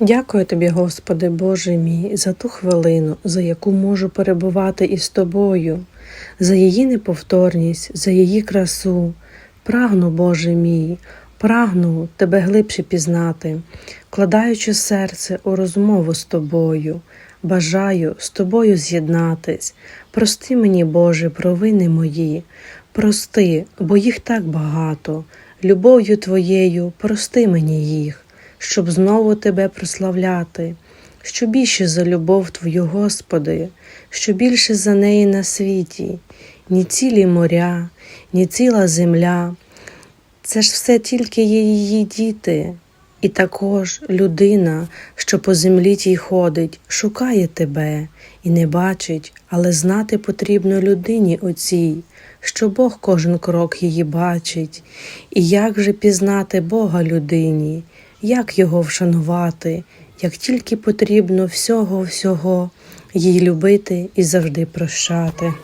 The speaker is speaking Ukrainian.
Дякую тобі, Господи Боже мій, за ту хвилину, за яку можу перебувати із тобою, за її неповторність, за її красу. Прагну, Боже мій, прагну тебе глибше пізнати, вкладаючи серце у розмову з тобою, бажаю з тобою з'єднатись. Прости мені, Боже, провини мої, прости, бо їх так багато. Любов'ю твоєю прости мені їх щоб знову тебе прославляти, що більше за любов Твою, Господи, що більше за неї на світі, ні цілі моря, ні ціла земля. Це ж все тільки є її діти, і також людина, що по землі тій ходить, шукає тебе і не бачить, але знати потрібно людині оцій, що Бог кожен крок її бачить, і як же пізнати Бога людині, як його вшанувати, як тільки потрібно всього всього їй любити і завжди прощати.